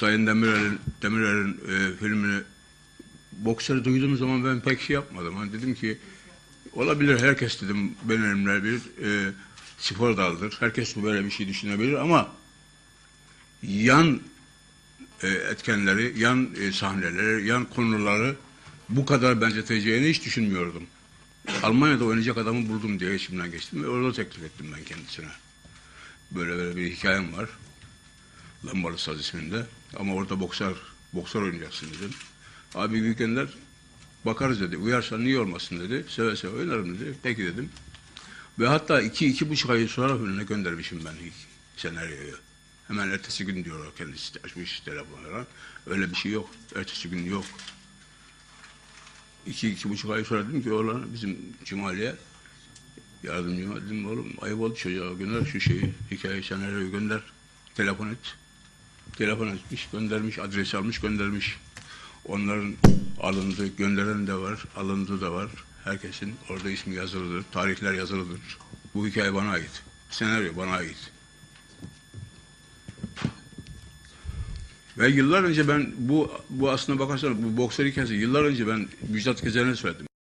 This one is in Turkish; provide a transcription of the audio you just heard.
Sayın Demirel'in Demirel'in e, filmini boksörü duyduğum zaman ben pek şey yapmadım. Hani dedim ki olabilir herkes dedim benimle bir e, spor dalıdır. Herkes böyle bir şey düşünebilir ama yan e, etkenleri, yan e, sahneleri, yan konuları bu kadar benzeteceğini hiç düşünmüyordum. Almanya'da oynayacak adamı buldum diye içimden geçtim ve orada teklif ettim ben kendisine. Böyle böyle bir hikayem var. Lambalı Saz isminde. Ama orada boksör, boksör oynayacaksın dedim. Abi Gülkender bakarız dedi. Uyarsan niye olmasın dedi. Seve seve oynarım dedi. Peki dedim. Ve hatta iki, iki buçuk ay sonra önüne göndermişim ben ilk senaryoyu. Hemen ertesi gün diyorlar kendisi açmış telefonlara. Öyle bir şey yok. Ertesi gün yok. İki, iki buçuk ay sonra dedim ki oğlan bizim Cumali'ye yardımcıma dedim oğlum ayıp oldu çocuğa gönder şu şeyi hikaye senaryoyu gönder telefon et telefon etmiş göndermiş adres almış göndermiş. Onların alındığı gönderen de var alındığı da var. Herkesin orada ismi yazılıdır tarihler yazılıdır. Bu hikaye bana ait senaryo bana ait. Ve yıllar önce ben bu bu aslına bakarsan bu boksör hikayesi yıllar önce ben Müjdat Gezen'e söyledim.